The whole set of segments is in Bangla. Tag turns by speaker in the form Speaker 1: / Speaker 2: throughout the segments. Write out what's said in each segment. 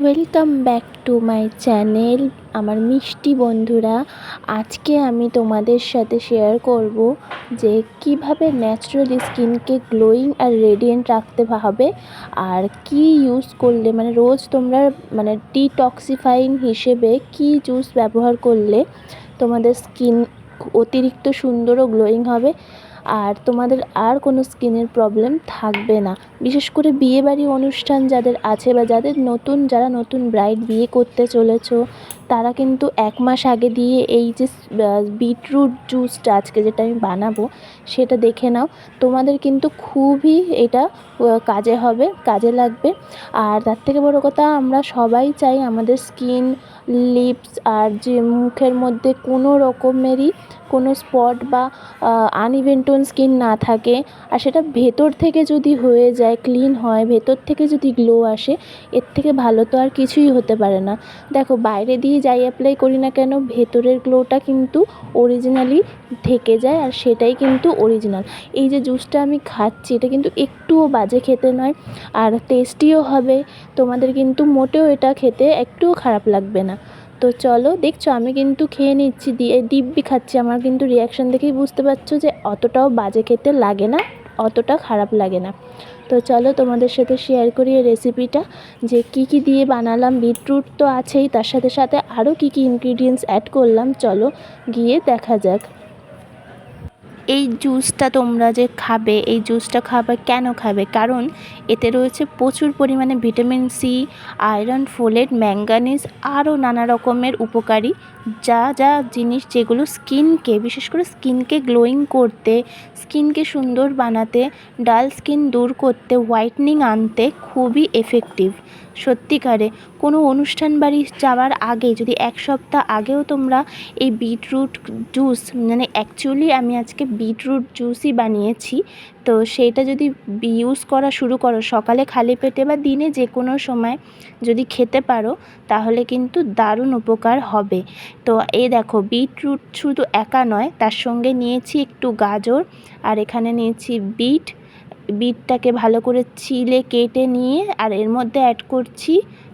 Speaker 1: Welcome back to my channel আমার মিষ্টি বন্ধুরা। আজকে আমি তোমাদের সাথে শেয়ার করব যে কীভাবে ন্যাচারালি স্কিনকে গ্লোয়িং আর রেডিয়েন্ট রাখতে হবে আর কি ইউজ করলে মানে রোজ তোমরা মানে ডিটক্সিফাইং হিসেবে কি জুস ব্যবহার করলে তোমাদের স্কিন অতিরিক্ত সুন্দর ও গ্লোয়িং হবে। আর তোমাদের আর কোনো স্কিনের প্রবলেম থাকবে না। বিশেষ করে বিয়েবাড়ি অনুষ্ঠান যাদের আছে বা যাদের নতুন, যারা নতুন ব্রাইড বিয়ে করতে চলেছো তারা কিন্তু এক মাস আগে দিয়ে এই যে বিটরুট জুসটা আজকে যেটা আমি বানাবো, সেটা দেখে নাও। তোমাদের কিন্তু খুবই এটা কাজে হবে, কাজে লাগবে। আর তার থেকে বড় কথা, আমরা সবাই চাই আমাদের স্কিন, লিপস আর যে মুখের মধ্যে কোনো রকমেরই কোনো স্পট বা আনইভেন্টন স্কিন না থাকে। আর সেটা ভেতর থেকে যদি হয়ে যায় ক্লিন হয়, ভেতর থেকে যদি গ্লো আসে, এর থেকে ভালো তো আর কিছুই হতে পারে না। দেখো, বাইরে দিয়ে যাই অ্যাপ্লাই করি না কেন, ভেতরের গ্লোটা কিন্তু অরিজিনালি থেকে যায় আর সেটাই কিন্তু অরিজিনাল এই যে জুসটা আমি খাচ্ছি, এটা কিন্তু একটুও বাজে খেতে নয় আর টেস্টিও হবে। তোমাদের কিন্তু মোটেও এটা খেতে একটুও খারাপ লাগবে না। তো চলো, দেখছ আমি কিন্তু খেয়ে নিচ্ছি, দিয়ে দিব্যি খাচ্ছি। আমার কিন্তু রিয়াকশান দেখেই বুঝতে পারছ যে অতটাও বাজে খেতে লাগে না। অতটা খারাপ লাগে না। তো চলো তোমাদের সাথে শেয়ার করি এই রেসিপিটা যে কি কি দিয়ে বানালাম বিটরুট তো আছেই, তার সাথে সাথে আরও কি কি ইনগ্রিডিয়েন্টস অ্যাড করলাম, চলো গিয়ে দেখা যাক। এই জুসটা তোমরা যে খাবে, এই জুসটা খাবে, কেন খাবে? কারণ এতে রয়েছে প্রচুর পরিমাণে vitamin C iron folate manganese আরও নানা রকমের উপকারী। যা যা জিনিস যেগুলো স্কিনকে বিশেষ করে স্কিনকে গ্লোয়িং করতে স্কিনকে সুন্দর বানাতে ডাল স্কিন দূর করতে হোয়াইটনিং আনতে খুবই এফেক্টিভ সত্যিকারে, কোনো অনুষ্ঠান বাড়ি যাওয়ার আগে, যদি এক সপ্তাহ আগেও তোমরা এই বিটরুট জুস মানে অ্যাকচুয়ালি আমি আজকে বিটরুট জুসই বানিয়েছি। তো সেইটা যদি ইউজ করা শুরু করো, সকালে খালি পেটে বা দিনে যে কোনো সময় যদি খেতে পারো, তাহলে কিন্তু দারুণ উপকার হবে। তো এই দেখো, বিটরুট শুধু একা নয়, তার সঙ্গে নিয়েছি একটু গাজর, আর এখানে নিয়েছি বিট। বিটটাকে ভালো করে ছিলে কেটে নিয়ে, আর এর মধ্যে অ্যাড করছি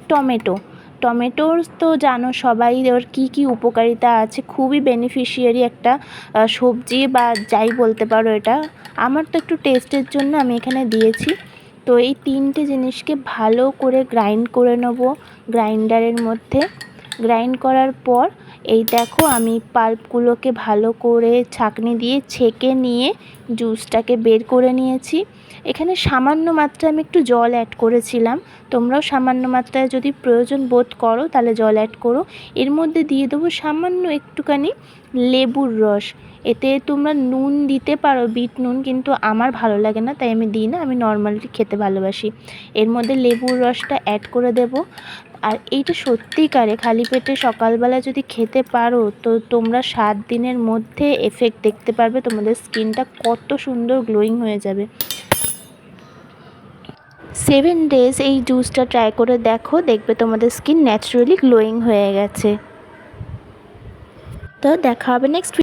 Speaker 1: টমেটো। টমেটোর তো জানো সবাই ওর কী কী উপকারিতা আছে, খুবই বেনিফিশিয়ারি একটা সবজি বা যাই বলতে পারো এটা। আমার তো একটু টেস্টের জন্য আমি এখানে দিয়েছি। তো এই তিনটে জিনিসকে ভালো করে গ্রাইন্ড করে নেব গ্রাইন্ডারের মধ্যে। গ্রাইন্ড করার পর এই দেখো আমি পাল্পগুলোকে ভালো করে ছাঁকনি দিয়ে ছেঁকে নিয়ে জুসটাকে বের করে নিয়েছি। এখানে সামান্য মাত্রায় আমি একটু জল অ্যাড করেছিলাম। তোমরাও সামান্য মাত্রায় যদি প্রয়োজন বোধ করো, তাহলে জল অ্যাড করো। এর মধ্যে দিয়ে দেবো সামান্য একটুখানি লেবুর রস। এতে তোমরা নুন দিতে পারো, বিট নুন, কিন্তু আমার ভালো লাগে না, তাই আমি দিই না, আমি নর্মালি খেতে ভালোবাসি। এর মধ্যে লেবুর রসটা অ্যাড করে দেব। আর এইটা সত্যিকারে খালি পেটে সকালবেলা যদি খেতে পারো, তো তোমরা সাত দিনের মধ্যে এফেক্ট দেখতে পারবে, তোমাদের স্কিনটা কত সুন্দর গ্লোয়িং হয়ে যাবে। সেভেন ডেজ এই জুসটা ট্রাই করে দেখো, দেখবে তোমাদের স্কিন ন্যাচারালি গ্লোয়িং হয়ে গেছে। তো দেখা হবে নেক্সট